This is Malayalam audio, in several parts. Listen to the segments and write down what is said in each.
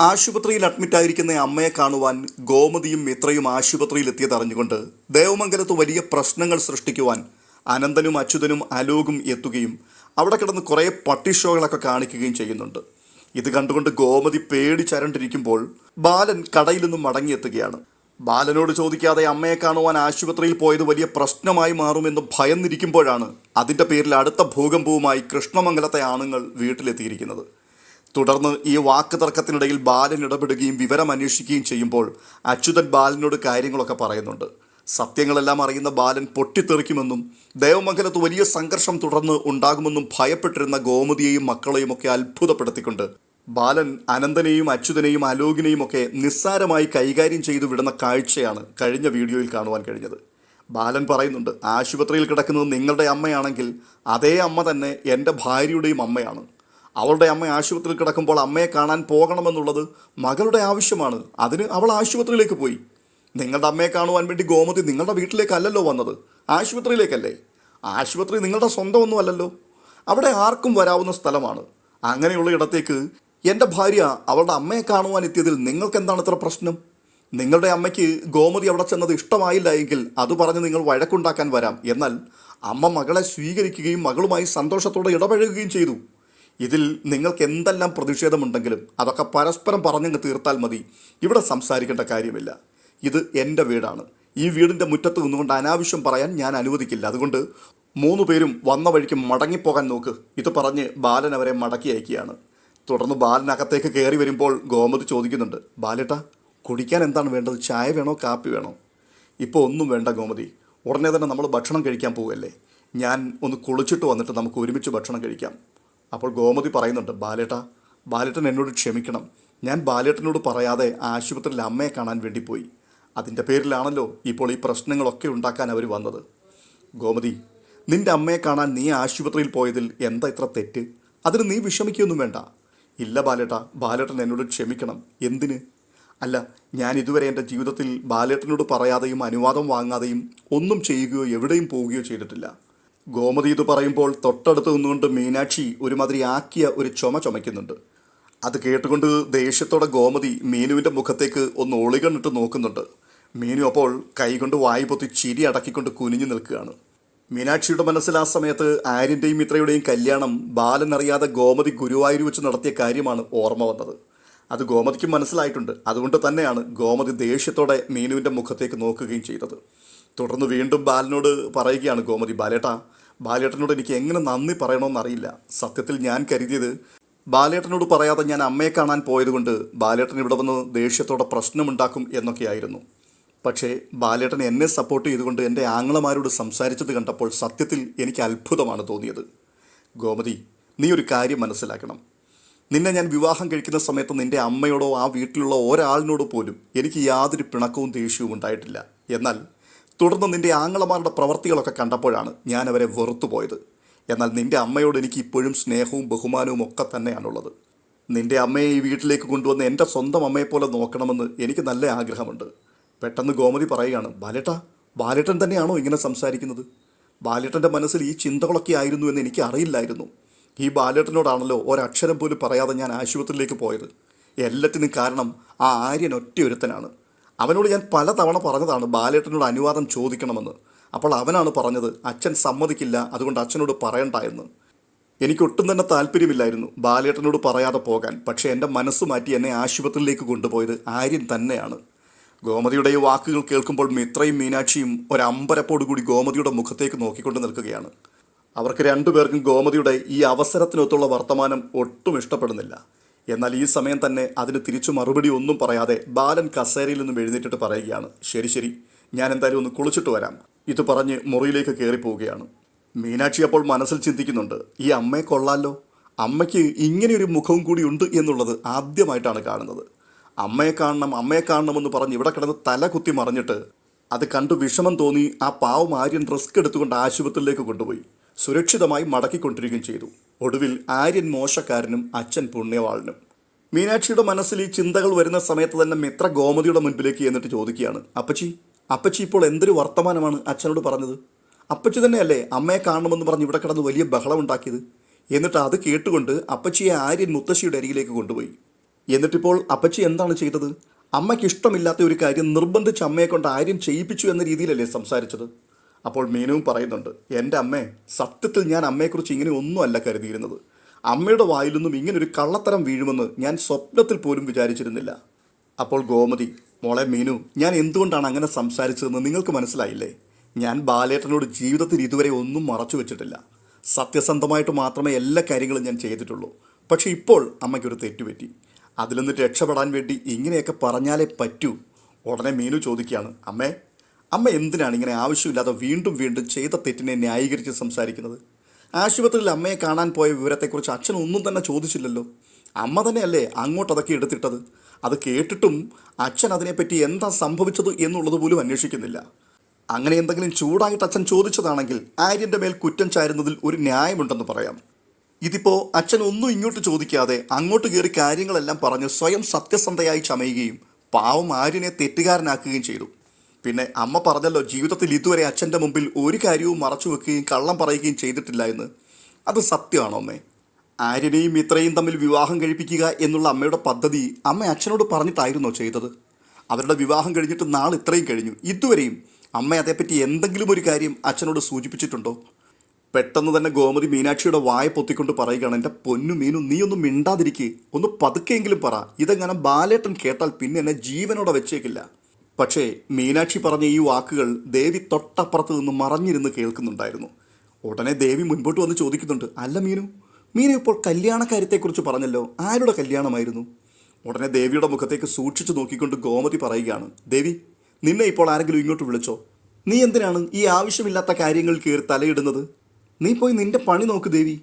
ആശുപത്രിയിൽ അഡ്മിറ്റായിരിക്കുന്ന അമ്മയെ കാണുവാൻ ഗോമതിയും മിത്രയും ആശുപത്രിയിൽ എത്തിയതറിഞ്ഞുകൊണ്ട് ദേവമംഗലത്ത് വലിയ പ്രശ്നങ്ങൾ സൃഷ്ടിക്കുവാൻ അനന്തനും അച്യുതനും അലോകും എത്തുകയും അവിടെ കിടന്ന് കുറേ പട്ടി ഷോകളൊക്കെ കാണിക്കുകയും ചെയ്യുന്നുണ്ട്. ഇത് കണ്ടുകൊണ്ട് ഗോമതി പേടിച്ചരണ്ടിരിക്കുമ്പോൾ ബാലൻ കടയിൽ നിന്നും മടങ്ങിയെത്തുകയാണ്. ബാലനോട് ചോദിക്കാതെ അമ്മയെ കാണുവാൻ ആശുപത്രിയിൽ പോയത് വലിയ പ്രശ്നമായി മാറുമെന്ന് ഭയന്നിരിക്കുമ്പോഴാണ് അതിന്റെ പേരിൽ അടുത്ത ഭൂകമ്പവുമായി കൃഷ്ണമംഗലത്തെ ആണുങ്ങൾ വീട്ടിലെത്തിയിരിക്കുന്നത്. തുടർന്ന് ഈ വാക്ക് തർക്കത്തിനിടയിൽ ബാലൻ ഇടപെടുകയും വിവരം അന്വേഷിക്കുകയും ചെയ്യുമ്പോൾ അച്യുതൻ ബാലനോട് കാര്യങ്ങളൊക്കെ പറയുന്നുണ്ട്. സത്യങ്ങളെല്ലാം അറിയുന്ന ബാലൻ പൊട്ടിത്തെറിക്കുമെന്നും ദേവമംഗലത്ത് വലിയ സംഘർഷം തുടർന്ന് ഉണ്ടാകുമെന്നും ഭയപ്പെട്ടിരുന്ന ഗോമതിയെയും മക്കളെയും ഒക്കെ അത്ഭുതപ്പെടുത്തിക്കൊണ്ട് ബാലൻ അനന്തനെയും അച്യുതനെയും അലോകിനെയും ഒക്കെ നിസ്സാരമായി കൈകാര്യം ചെയ്തു വിടുന്ന കാഴ്ചയാണ് കഴിഞ്ഞ വീഡിയോയിൽ കാണുവാൻ കഴിഞ്ഞത്. ബാലൻ പറയുന്നുണ്ട് ആശുപത്രിയിൽ കിടക്കുന്നത് നിങ്ങളുടെ അമ്മയാണെങ്കിൽ അതേ അമ്മ തന്നെ എന്റെ ഭാര്യയുടെയും അമ്മയാണ്. അവളുടെ അമ്മ ആശുപത്രിയിൽ കിടക്കുമ്പോൾ അമ്മയെ കാണാൻ പോകണമെന്നുള്ളത് മകളുടെ ആവശ്യമാണ്. അതിന് അവൾ ആശുപത്രിയിലേക്ക് പോയി. നിങ്ങളുടെ അമ്മയെ കാണുവാൻ വേണ്ടി ഗോമതി നിങ്ങളുടെ വീട്ടിലേക്കല്ലല്ലോ വന്നത്. ആശുപത്രിയിലേക്കല്ലേ? ആശുപത്രി നിങ്ങളുടെ സ്വന്തമൊന്നും അല്ലല്ലോ അവിടെ ആർക്കും വരാവുന്ന സ്ഥലമാണ്. അങ്ങനെയുള്ള ഇടത്തേക്ക് എന്റെ ഭാര്യ അവളുടെ അമ്മയെ കാണുവാൻ എത്തിയതിൽ നിങ്ങൾക്ക് എന്താണ് ഇത്ര പ്രശ്നം? നിങ്ങളുടെ അമ്മയ്ക്ക് ഗോമതി അവിടെ ചെന്നത് ഇഷ്ടമായില്ല എങ്കിൽ അത് പറഞ്ഞ് നിങ്ങൾ വഴക്കുണ്ടാക്കാൻ വരാം. എന്നാൽ അമ്മ മകളെ സ്വീകരിക്കുകയും മകളുമായി സന്തോഷത്തോടെ ഇടപഴകുകയും ചെയ്തു. ഇതിൽ നിങ്ങൾക്ക് എന്തെല്ലാം പ്രതിഷേധമുണ്ടെങ്കിലും അതൊക്കെ പരസ്പരം പറഞ്ഞങ്ങ് തീർത്താൽ മതി. ഇവിടെ സംസാരിക്കേണ്ട കാര്യമില്ല. ഇത് എന്റെ വീടാണ്. ഈ വീടിന്റെ മുറ്റത്ത് നിന്നുകൊണ്ട് അനാവശ്യം പറയാൻ ഞാൻ അനുവദിക്കില്ല. അതുകൊണ്ട് മൂന്ന് പേരും വന്ന വഴിക്ക് മടങ്ങിപ്പോകാൻ നോക്ക്. ഇത് പറഞ്ഞ് ബാലൻ അവരെ മടക്കി അയക്കുകയാണ്. തുടർന്ന് ബാലനകത്തേക്ക് കയറി വരുമ്പോൾ ഗോമതി ചോദിക്കുന്നുണ്ട് ബാലേട്ടാ കുടിക്കാൻ എന്താണ് വേണ്ടത്? ചായ വേണോ കാപ്പി വേണോ? ഇപ്പോൾ ഒന്നും വേണ്ട ഗോമതി. ഉടനെ തന്നെ നമ്മൾ ഭക്ഷണം കഴിക്കാൻ പോവുകയല്ലേ ഞാൻ ഒന്ന് കുളിച്ചിട്ട് വന്നിട്ട് നമുക്ക് ഒരുമിച്ച് ഭക്ഷണം കഴിക്കാം. അപ്പോൾ ഗോമതി പറയുന്നുണ്ട് ബാലേട്ട ബാലേട്ടൻ എന്നോട് ക്ഷമിക്കണം. ഞാൻ ബാലേട്ടനോട് പറയാതെ ആശുപത്രിയിൽ അമ്മയെ കാണാൻ വേണ്ടി പോയി. അതിന്റെ പേരിലാണല്ലോ ഇപ്പോൾ ഈ പ്രശ്നങ്ങളൊക്കെ ഉണ്ടാക്കാൻ അവർ വന്നത്. ഗോമതി നിന്റെ അമ്മയെ കാണാൻ നീ ആശുപത്രിയിൽ പോയതിൽ എന്താ ഇത്ര തെറ്റ്? അതിന് നീ വിഷമിക്കൊന്നും വേണ്ട. ഇല്ല ബാലേട്ട ബാലേട്ടൻ എന്നോട് ക്ഷമിക്കണം. എന്തിന്? അല്ല ഞാൻ ഇതുവരെ എന്റെ ജീവിതത്തിൽ ബാലേട്ടനോട് പറയാതെയും അനുവാദം വാങ്ങാതെയും ഒന്നും ചെയ്യുകയോ എവിടെയും പോവുകയോ ചെയ്തിട്ടില്ല. ഗോമതി ഇത് പറയുമ്പോൾ തൊട്ടടുത്ത് നിന്നുകൊണ്ട് മീനാക്ഷി ഒരുമാതിരി ആക്കിയ ഒരു ചുമ ചുമയ്ക്കുന്നുണ്ട്. അത് കേട്ടുകൊണ്ട് ദേഷ്യത്തോടെ ഗോമതി മീനുവിന്റെ മുഖത്തേക്ക് ഒന്ന് ഒളികണ്ണിട്ട് നോക്കുന്നുണ്ട്. മീനു അപ്പോൾ കൈകൊണ്ട് വായി പൊത്തി ചിരി അടക്കിക്കൊണ്ട് കുനിഞ്ഞു നിൽക്കുകയാണ്. മീനാക്ഷിയുടെ മനസ്സിൽ ആ സമയത്ത് ആര്യന്റെയും മിത്രയുടെയും കല്യാണം ബാലനറിയാതെ ഗോമതി ഗുരുവായൂർ വെച്ച് നടത്തിയ കാര്യമാണ് ഓർമ്മ വന്നത്. അത് ഗോമതിക്ക് മനസ്സിലായിട്ടുണ്ട്. അതുകൊണ്ട് തന്നെയാണ് ഗോമതി ദേഷ്യത്തോടെ മീനുവിന്റെ മുഖത്തേക്ക് നോക്കുകയും ചെയ്തത്. തുടർന്ന് വീണ്ടും ബാലനോട് പറയുകയാണ് ഗോമതി ബാലേട്ട ബാലേട്ടനോട് എനിക്ക് എങ്ങനെ നന്ദി പറയണമെന്നറിയില്ല സത്യത്തിൽ ഞാൻ കരുതിയത് ബാലേട്ടനോട് പറയാതെ ഞാൻ അമ്മയെ കാണാൻ പോയതുകൊണ്ട് ബാലേട്ടൻ ഇവിടെ വന്ന് ദേഷ്യത്തോടെ പ്രശ്നമുണ്ടാക്കും എന്നൊക്കെയായിരുന്നു. പക്ഷേ ബാലേട്ടൻ എന്നെ സപ്പോർട്ട് ചെയ്തുകൊണ്ട് എന്റെ ആങ്ങളമാരോട് സംസാരിച്ചത് കണ്ടപ്പോൾ സത്യത്തിൽ എനിക്ക് അത്ഭുതമാണ് തോന്നിയത്. ഗോമതി നീ ഒരു കാര്യം മനസ്സിലാക്കണം. നിന്നെ ഞാൻ വിവാഹം കഴിക്കുന്ന സമയത്ത് നിന്റെ അമ്മയോടോ ആ വീട്ടിലുള്ള ഒരാളിനോടോ പോലും എനിക്ക് യാതൊരു പിണക്കവും ദേഷ്യവും ഉണ്ടായിട്ടില്ല. എന്നാൽ തുടർന്ന് നിന്റെ ആങ്ങളമാരുടെ പ്രവർത്തികളൊക്കെ കണ്ടപ്പോഴാണ് ഞാൻ അവരെ വെറുത്തുപോയത്. എന്നാൽ നിന്റെ അമ്മയോട് എനിക്ക് ഇപ്പോഴും സ്നേഹവും ബഹുമാനവും ഒക്കെ തന്നെയാണുള്ളത്. നിന്റെ അമ്മയെ ഈ വീട്ടിലേക്ക് കൊണ്ടുവന്ന് എന്റെ സ്വന്തം അമ്മയെപ്പോലെ നോക്കണമെന്ന് എനിക്ക് നല്ല ആഗ്രഹമുണ്ട്. പെട്ടെന്ന് ഗോമതി പറയുകയാണ് ബാലേട്ട ബാലേട്ടൻ തന്നെയാണോ ഇങ്ങനെ സംസാരിക്കുന്നത്? ബാലേട്ടന്റെ മനസ്സിൽ ഈ ചിന്തകളൊക്കെ ആയിരുന്നു എന്ന് എനിക്ക് അറിയില്ലായിരുന്നു. ഈ ബാലേട്ടനോടാണല്ലോ ഒരക്ഷരം പോലും പറയാതെ ഞാൻ ആശുപത്രിയിലേക്ക് പോയത്. എല്ലാത്തിനും കാരണം ആ ആര്യൻ ഒറ്റയൊരുത്തനാണ്. അവനോട് ഞാൻ പലതവണ പറഞ്ഞതാണ് ബാലേട്ടനോട് അനുവാദം ചോദിക്കണമെന്ന്. അപ്പോൾ അവനാണ് പറഞ്ഞത് അച്ഛൻ സമ്മതിക്കില്ല അതുകൊണ്ട് അച്ഛനോട് പറയണ്ട എന്ന്. എനിക്കൊട്ടും തന്നെ താല്പര്യമില്ലായിരുന്നു ബാലേട്ടനോട് പറയാതെ പോകാൻ. പക്ഷേ എന്റെ മനസ്സ് മാറ്റി എന്നെ ആശുപത്രിയിലേക്ക് കൊണ്ടുപോയത് ആര്യൻ തന്നെയാണ്. ഗോമതിയുടെ ഈ വാക്കുകൾ കേൾക്കുമ്പോൾ മിത്രയും മീനാക്ഷിയും ഒരമ്പരപ്പോടുകൂടി ഗോമതിയുടെ മുഖത്തേക്ക് നോക്കിക്കൊണ്ട് നിൽക്കുകയാണ്. അവർക്ക് രണ്ടുപേർക്കും ഗോമതിയുടെ ഈ അവസരത്തിനൊത്തുള്ള വർത്തമാനം ഒട്ടും ഇഷ്ടപ്പെടുന്നില്ല. എന്നാൽ ഈ സമയം തന്നെ അതിന് തിരിച്ചു മറുപടി ഒന്നും പറയാതെ ബാലൻ കസേരയിൽ നിന്നും എഴുന്നേറ്റിട്ട് പറയുകയാണ് ശരി ശരി ഞാൻ എന്തായാലും ഒന്ന് കുളിച്ചിട്ട് വരാം. ഇത് പറഞ്ഞ് മുറിയിലേക്ക് കയറി പോവുകയാണ്. മീനാക്ഷി അപ്പോൾ മനസ്സിൽ ചിന്തിക്കുന്നുണ്ട് ഈ അമ്മയെ കൊള്ളാലോ? അമ്മയ്ക്ക് ഇങ്ങനെയൊരു മുഖവും കൂടി ഉണ്ട് എന്നുള്ളത് ആദ്യമായിട്ടാണ് കാണുന്നത്. അമ്മയെ കാണണം അമ്മയെ കാണണമെന്ന് പറഞ്ഞ് ഇവിടെ കിടന്ന് തല കുത്തി മറിഞ്ഞിട്ട് അത് കണ്ടു വിഷമം തോന്നി ആ പാവം ആര്യൻ റിസ്ക് എടുത്തുകൊണ്ട് ആശുപത്രിയിലേക്ക് കൊണ്ടുപോയി. സുരക്ഷിതമായി മടക്കിക്കൊണ്ടിരിക്കുകയും ചെയ്തു. ഒടുവിൽ ആര്യൻ മോശക്കാരനും അച്ഛൻ പുണ്യവാളനും. മീനാക്ഷിയുടെ മനസ്സിൽ ഈ ചിന്തകൾ വരുന്ന സമയത്ത് തന്നെ മിത്ര ഗോമതിയുടെ മുൻപിലേക്ക് എന്നിട്ട് ചോദിക്കുകയാണ് അപ്പച്ചി അപ്പച്ചി ഇപ്പോൾ എന്തൊരു വർത്തമാനമാണ് അച്ഛനോട് പറഞ്ഞത്? അപ്പച്ചി തന്നെയല്ലേ അമ്മയെ കാണണമെന്ന് പറഞ്ഞ് ഇവിടെ കിടന്ന് വലിയ ബഹളം ഉണ്ടാക്കിയത്? എന്നിട്ട് അത് കേട്ടുകൊണ്ട് അപ്പച്ചിയെ ആര്യൻ മുത്തശ്ശിയുടെ അരികിലേക്ക് കൊണ്ടുപോയി. എന്നിട്ടിപ്പോൾ അപ്പച്ചി എന്താണ് ചെയ്തത്? അമ്മയ്ക്ക് ഇഷ്ടമില്ലാത്ത ഒരു കാര്യം നിർബന്ധിച്ച് അമ്മയെ കൊണ്ട് ആര്യം ചെയ്യിപ്പിച്ചു എന്ന രീതിയിലല്ലേ സംസാരിച്ചത്? അപ്പോൾ മീനുവും പറയുന്നുണ്ട് എന്റെ അമ്മേ സത്യത്തിൽ ഞാൻ അമ്മയെക്കുറിച്ച് ഇങ്ങനെ ഒന്നുമല്ല കരുതിയിരുന്നത്. അമ്മയുടെ വായിൽ നിന്നും ഇങ്ങനൊരു കള്ളത്തരം വീഴുമെന്ന് ഞാൻ സ്വപ്നത്തിൽ പോലും വിചാരിച്ചിരുന്നില്ല. അപ്പോൾ ഗോമതി മോളെ മീനു ഞാൻ എന്തുകൊണ്ടാണ് അങ്ങനെ സംസാരിച്ചതെന്ന് നിങ്ങൾക്ക് മനസ്സിലായില്ലേ? ഞാൻ ബാലേട്ടനോട് ജീവിതത്തിൽ ഇതുവരെ ഒന്നും മറച്ചു വെച്ചിട്ടില്ല. സത്യസന്ധമായിട്ട് മാത്രമേ എല്ലാ കാര്യങ്ങളും ഞാൻ ചെയ്തിട്ടുള്ളൂ. പക്ഷേ ഇപ്പോൾ അമ്മയ്ക്കൊരു തെറ്റുപറ്റി. അതിൽ നിന്ന് രക്ഷപ്പെടാൻ വേണ്ടി ഇങ്ങനെയൊക്കെ പറഞ്ഞാലേ പറ്റൂ. ഉടനെ മീനു ചോദിക്കുകയാണ് അമ്മേ അമ്മ എന്തിനാണ് ഇങ്ങനെ ആവശ്യമില്ലാതെ വീണ്ടും വീണ്ടും ചെയ്ത തെറ്റിനെ ന്യായീകരിച്ച് സംസാരിക്കുന്നത്? ആശുപത്രിയിൽ അമ്മയെ കാണാൻ പോയ വിവരത്തെക്കുറിച്ച് അച്ഛൻ ഒന്നും തന്നെ ചോദിച്ചില്ലല്ലോ. അമ്മ തന്നെയല്ലേ അങ്ങോട്ട് അതൊക്കെ എടുത്തിട്ടത്? അത് കേട്ടിട്ടും അച്ഛൻ അതിനെപ്പറ്റി എന്താ സംഭവിച്ചത് എന്നുള്ളത് പോലും അന്വേഷിക്കുന്നില്ല. അങ്ങനെ എന്തെങ്കിലും ചൂടായിട്ട് അച്ഛൻ ചോദിച്ചതാണെങ്കിൽ ആര്യന്റെ മേൽ കുറ്റം ചാരുന്നതിൽ ഒരു ന്യായമുണ്ടെന്ന് പറയാം. ഇതിപ്പോൾ അച്ഛൻ ഒന്നും ഇങ്ങോട്ട് ചോദിക്കാതെ അങ്ങോട്ട് കയറി കാര്യങ്ങളെല്ലാം പറഞ്ഞ് സ്വയം സത്യസന്ധയായി ചമയുകയും പാവം ആര്യനെ തെറ്റുകാരനാക്കുകയും ചെയ്തു. പിന്നെ അമ്മ പറഞ്ഞല്ലോ ജീവിതത്തിൽ ഇതുവരെ അച്ഛന്റെ മുമ്പിൽ ഒരു കാര്യവും മറച്ചു വെക്കുകയും കള്ളം പറയുകയും ചെയ്തിട്ടില്ല എന്ന്. അത് സത്യമാണോ അമ്മേ? ആര്യനെയും ഇത്രയും തമ്മിൽ വിവാഹം കഴിപ്പിക്കുക എന്നുള്ള അമ്മയുടെ പദ്ധതി അമ്മ അച്ഛനോട് പറഞ്ഞിട്ടായിരുന്നോ ചെയ്തത്? അവരുടെ വിവാഹം കഴിഞ്ഞിട്ട് നാൾ ഇത്രയും കഴിഞ്ഞു. ഇതുവരെയും അമ്മ അതേപ്പറ്റി എന്തെങ്കിലും ഒരു കാര്യം അച്ഛനോട് സൂചിപ്പിച്ചിട്ടുണ്ടോ? പെട്ടെന്ന് തന്നെ ഗോമതി മീനാക്ഷിയുടെ വായ പൊത്തിക്കൊണ്ട് പറയുകയാണ് എന്റെ പൊന്നു മീനു നീ ഒന്നും മിണ്ടാതിരിക്കേ. ഒന്ന് പതുക്കെങ്കിലും പറ. ഇതെങ്ങനെ ബാലേട്ടൻ കേട്ടാൽ പിന്നെ എന്നെ ജീവനോടെ വെച്ചേക്കില്ല. പക്ഷേ മീനാക്ഷി പറഞ്ഞ ഈ വാക്കുകൾ ദേവി തൊട്ടപ്പുറത്ത് നിന്ന് മറഞ്ഞിരുന്ന് കേൾക്കുന്നുണ്ടായിരുന്നു. ഉടനെ ദേവി മുൻപോട്ട് വന്ന് ചോദിക്കുന്നുണ്ട് അല്ല മീനു മീനു ഇപ്പോൾ കല്യാണക്കാര്യത്തെക്കുറിച്ച് പറഞ്ഞല്ലോ ആരുടെ കല്യാണമായിരുന്നു? ഉടനെ ദേവിയുടെ മുഖത്തേക്ക് സൂക്ഷിച്ചു നോക്കിക്കൊണ്ട് ഗോമതി പറയുകയാണ് ദേവി നിന്നെ ഇപ്പോൾ ആരെങ്കിലും ഇങ്ങോട്ട് വിളിച്ചോ? നീ എന്തിനാണ് ഈ ആവശ്യമില്ലാത്ത കാര്യങ്ങൾ കയറി തലയിടുന്നത്? നീ പോയി നിന്റെ പണി നോക്ക് ദേവി.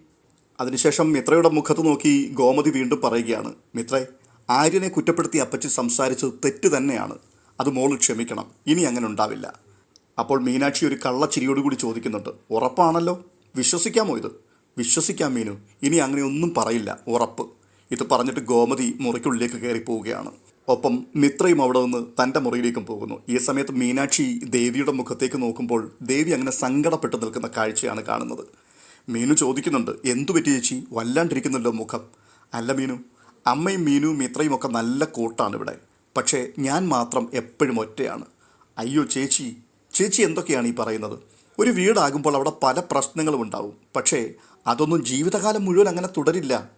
അതിനുശേഷം മിത്രയുടെ മുഖത്ത് നോക്കി ഗോമതി വീണ്ടും പറയുകയാണ് മിത്രേ ആര്യനെ കുറ്റപ്പെടുത്തി അപ്പച്ചി സംസാരിച്ചത് തെറ്റ് തന്നെയാണ്. അത് മോൾ ക്ഷമിക്കണം. ഇനി അങ്ങനെ ഉണ്ടാവില്ല. അപ്പോൾ മീനാക്ഷി ഒരു കള്ളച്ചിരിയോടുകൂടി ചോദിക്കുന്നുണ്ട്. ഉറപ്പാണല്ലോ? വിശ്വസിക്കാമോ ഇത്? വിശ്വസിക്കാം മീനു. ഇനി അങ്ങനെ ഒന്നും പറയില്ല. ഉറപ്പ്. ഇത് പറഞ്ഞിട്ട് ഗോമതി മുറിക്കുള്ളിലേക്ക് കയറി പോവുകയാണ്. ഒപ്പം മിത്രയും അവിടെ നിന്ന് തന്റെ മുറിയിലേക്കും പോകുന്നു. ഈ സമയത്ത് മീനാക്ഷി ദേവിയുടെ മുഖത്തേക്ക് നോക്കുമ്പോൾ ദേവി അങ്ങനെ സങ്കടപ്പെട്ട് നിൽക്കുന്ന കാഴ്ചയാണ് കാണുന്നത്. മീനു ചോദിക്കുന്നുണ്ട് എന്തു പറ്റി ചേച്ചി? വല്ലാണ്ടിരിക്കുന്നല്ലോ മുഖം. അല്ല മീനു. അമ്മയും മീനു മിത്രയും ഒക്കെ നല്ല കൂട്ടാണ് ഇവിടെ. പക്ഷേ ഞാൻ മാത്രം എപ്പോഴും ഒറ്റയാണ്. അയ്യോ ചേച്ചി. ചേച്ചി എന്തൊക്കെയാണ് ഈ പറയുന്നത്? ഒരു വീടാകുമ്പോൾ അവിടെ പല പ്രശ്നങ്ങളും ഉണ്ടാവും. പക്ഷേ അതൊന്നും ജീവിതകാലം മുഴുവൻ അങ്ങനെ തുടരില്ല.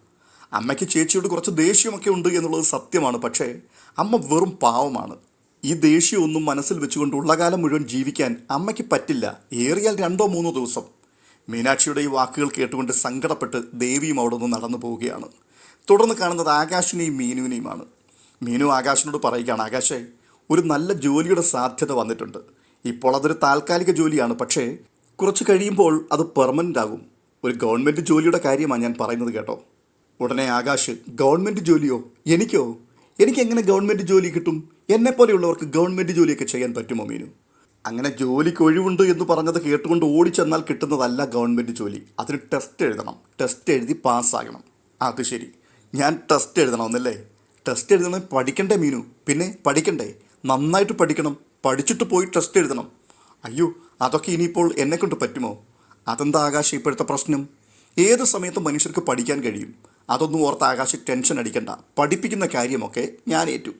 അമ്മയ്ക്ക് ചേച്ചിയോട് കുറച്ച് ദേഷ്യമൊക്കെ ഉണ്ട് എന്നുള്ളത് സത്യമാണ്. പക്ഷേ അമ്മ വെറും പാവമാണ്. ഈ ദേഷ്യമൊന്നും മനസ്സിൽ വെച്ചുകൊണ്ട് ഉള്ള കാലം മുഴുവൻ ജീവിക്കാൻ അമ്മയ്ക്ക് പറ്റില്ല. ഏറിയാൽ രണ്ടോ മൂന്നോ ദിവസം. മീനാക്ഷിയുടെ ഈ വാക്കുകൾ കേട്ടുകൊണ്ട് സങ്കടപ്പെട്ട് ദേവിയും അവിടെ നിന്ന് നടന്നു പോവുകയാണ്. തുടർന്ന് കാണുന്നത് ആകാശിനെയും മീനുവിനെയുമാണ്. മീനു ആകാശിനോട് പറയുകയാണ് ആകാശേ ഒരു നല്ല ജോലിയുടെ സാധ്യത വന്നിട്ടുണ്ട്. ഇപ്പോൾ അതൊരു താൽക്കാലിക ജോലിയാണ് പക്ഷേ കുറച്ച് കഴിയുമ്പോൾ അത് പെർമനന്റ് ആകും. ഒരു ഗവൺമെന്റ് ജോലിയുടെ കാര്യമാണ് ഞാൻ പറയുന്നത് കേട്ടോ. ഉടനെ ആകാശ് ഗവൺമെന്റ് ജോലിയോ? എനിക്കോ? എനിക്ക് എങ്ങനെ ഗവൺമെന്റ് ജോലി കിട്ടും? എന്നെ പോലെയുള്ളവർക്ക് ഗവൺമെന്റ് ജോലിയൊക്കെ ചെയ്യാൻ പറ്റുമോ മീനു? അങ്ങനെ ജോലിക്ക് ഒഴിവുണ്ട് എന്ന് പറഞ്ഞത് കേട്ടുകൊണ്ട് ഓടിച്ചെന്നാൽ കിട്ടുന്നതല്ല ഗവൺമെന്റ് ജോലി. അതിന് ടെസ്റ്റ് എഴുതണം. ടെസ്റ്റ് എഴുതി പാസ്സാകണം അത് ശരി. ഞാൻ ടെസ്റ്റ് എഴുതണമെന്നല്ലേ? ടെസ്റ്റ് എഴുതണം പഠിക്കണ്ടേ മീനു? പിന്നെ പഠിക്കണ്ടേ? നന്നായിട്ട് പഠിക്കണം. പഠിച്ചിട്ട് പോയി ടെസ്റ്റ് എഴുതണം. അയ്യോ അതൊക്കെ ഇനിയിപ്പോൾ എന്നെ കൊണ്ട് പറ്റുമോ? അതെന്താ ആകാശം ഇപ്പോഴത്തെ പ്രശ്നം? ഏത് സമയത്തും മനുഷ്യർക്ക് പഠിക്കാൻ കഴിയും. അതൊന്നും ഓർത്ത് ആകാശ് ടെൻഷൻ അടിക്കണ്ട. പഠിപ്പിക്കുന്ന കാര്യമൊക്കെ ഞാൻ ഏറ്റു.